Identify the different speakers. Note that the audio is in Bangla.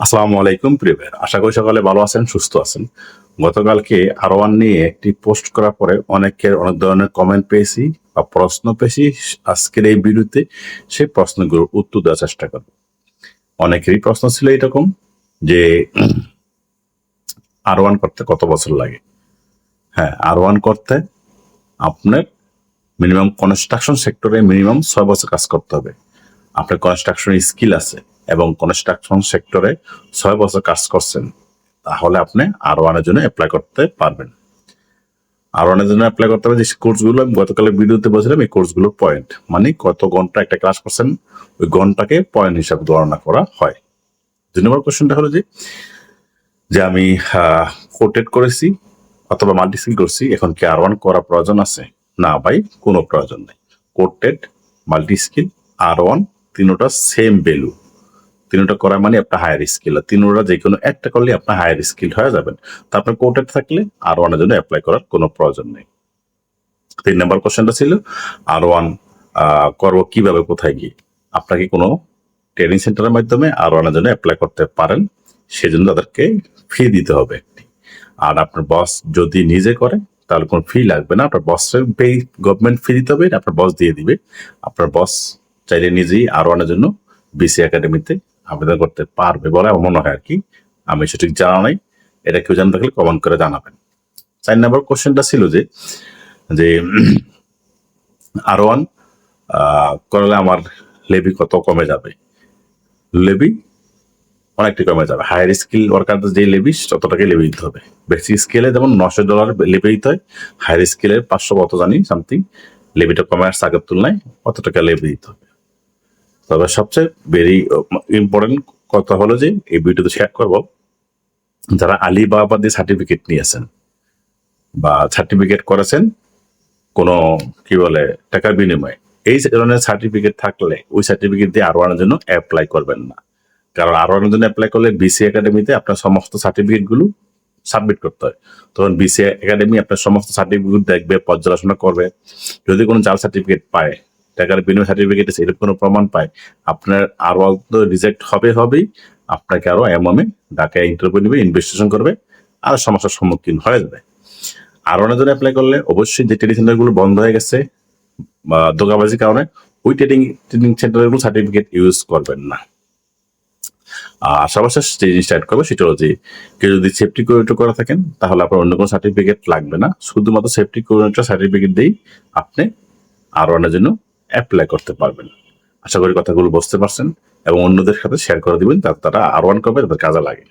Speaker 1: আসসালামু আলাইকুম, প্রিয় ভাইয়েরা। আশা করি সকালে ভালো আছেন, সুস্থ আছেন। গতকালকে আরও নিয়ে একটি পোস্ট করার পরে অনেকের অনেক ধরনের কমেন্ট পেয়েছি বা প্রশ্ন পেয়েছি। আজকের এই ভিডিওতে সেই প্রশ্নগুলোর উত্তর দেওয়ার চেষ্টা করব। অনেকেরই প্রশ্ন ছিল এরকম যে আর ওয়ান করতে কত বছর লাগে? হ্যাঁ আর ওয়ান করতে আপনার মিনিমাম কনস্ট্রাকশন সেক্টরে মিনিমাম ছয় বছর কাজ করতে হবে। আপনার কনস্ট্রাকশন স্কিল আছে। এবং কনস্ট্রাকশন সেক্টরে ছয় বছর কাজ করছেন, তাহলে আপনি আর ওয়ানের জন্য অ্যাপ্লাই করতে পারবেন। আর ওয়ানের জন্য অ্যাপ্লাই করতে হবে যে কোর্সগুলো আমি গতকালের ভিডিওতে বলছিলাম, এই কোর্সগুলোর পয়েন্ট মানে কত ঘণ্টা একটা ক্লাস করছেন, ওই ঘন্টাকে পয়েন্ট হিসাবে গণনা করা হয়। দুই নম্বর কোশ্চেনটা হলো যে যে আমি কোটেড করেছি অথবা মাল্টি স্কিল করছি, এখন কি আর ওয়ান করা প্রয়োজন আছে? না ভাই, কোনো প্রয়োজন নেই। কোটেড মাল্টি স্কিল আর ওয়ান তিনোটা সেম ভ্যালু তিনোটা করা মানে আপনার হায়ার স্কিল তিনোটা যে কোনো একটা করলে আপনার হায়ার স্কিল হয়ে যাবেন। তো আপনার কোটেড থাকলে আর ওয়ানের জন্য অ্যাপ্লাই করার কোনো প্রয়োজন নেই। তিন নম্বর কোশ্চেনটা ছিল, আর ওয়ান করব কীভাবে, কোথায় গিয়ে? আপনাকে কোনো ট্রেনিং সেন্টারের মাধ্যমে আর ওয়ানের জন্য অ্যাপ্লাই করতে পারেন। সেজন্য তাদেরকে ফি দিতে হবে একটি। আর আপনার বস যদি নিজে করে, তাহলে কোনো ফি লাগবে না। আপনার বসের পে গভর্নমেন্ট ফি দিতে হবে, আপনার বস দিয়ে দিবে। আপনার বস চাইলে নিজেই আর ওয়ানের জন্য বিসি একাডেমিতে আবেদন করতে পারবে বলে আমার মনে হয় আর কি। আমি সঠিক জানা নাই, এটা কেউ জানা থাকলে কমেন্ট করে জানাবেন। চার নম্বর কোশ্চেনটা ছিল যে যে আর ওয়ান করলে আমার লেবি কত কমে যাবে? লেবি অনেকটা কমে যাবে। হায়ার স্কিল ওয়ার্কারদের যে লেবি ততটাকে লেবি দিতে হবে। বেসিক স্কেলে যেমন নশো ডলার লেবি দিতে হয় হায়ার স্কেলের পাঁচশো কত জানি সামথিং লেবিটা কমে আসছে আগের তুলনায় কত টাকা লেবি দিতে হবে। তবে সবচেয়ে ভেরি ইম্পর্টেন্ট কথা হলো যে এই ভিডিওতে শেয়ার করব, যারা আলী আলিবাবা দিয়ে সার্টিফিকেট নিয়েছেন বা সার্টিফিকেট করেছেন, কোনো কি বলে, টাকার বিনিময়ে, এই ধরনের সার্টিফিকেট থাকলে ওই সার্টিফিকেট দিয়ে আরও আনার জন্য অ্যাপ্লাই করবেন না। কারণ আরও আনার জন্য অ্যাপ্লাই করলে বিসি একাডেমিতে আপনার সমস্ত সার্টিফিকেটগুলো সাবমিট করতে হয়। তখন বিসি একাডেমি আপনার সমস্ত সার্টিফিকেট দেখবে, পর্যালোচনা করবে। যদি কোনো জাল সার্টিফিকেট পায় টাকার বিনিময় সার্টিফিকেট এরকম কোনো প্রমাণ পায়, আপনার আরও তো রিজেক্ট হবে, হবেই। আপনাকে আরও এমএমএ ঢাকায় ইন্টারভিউ নেবে ইনভেস্টিগেশন করবে, আর সমস্যার সম্মুখীন হয়ে যাবে। আর অনেক জন্য অ্যাপ্লাই করলে অবশ্যই যে ট্রেনিং সেন্টারগুলো বন্ধ হয়ে গেছে বা দোকাবাজির কারণে, ওই ট্রেডিং ট্রেডিং সেন্টারগুলো সার্টিফিকেট ইউজ করবেন না। আর সর্বশেষ যে জিনিসটা করব সেটা যে, কেউ যদি সেফটি কোরিডোর করা থাকেন, তাহলে আপনার অন্য কোনো সার্টিফিকেট লাগবে না। শুধুমাত্র সেফটি কোরিডোর সার্টিফিকেট দিয়েই আপনি আর অনেক জন্য অ্যাপ্লাই করতে পারবেন। আশা করি কথাগুলো বুঝতে পারছেন এবং অন্যদের সাথে শেয়ার করে দিবেন, তারা আরোয়ান করবে তাদের কাজে লাগে।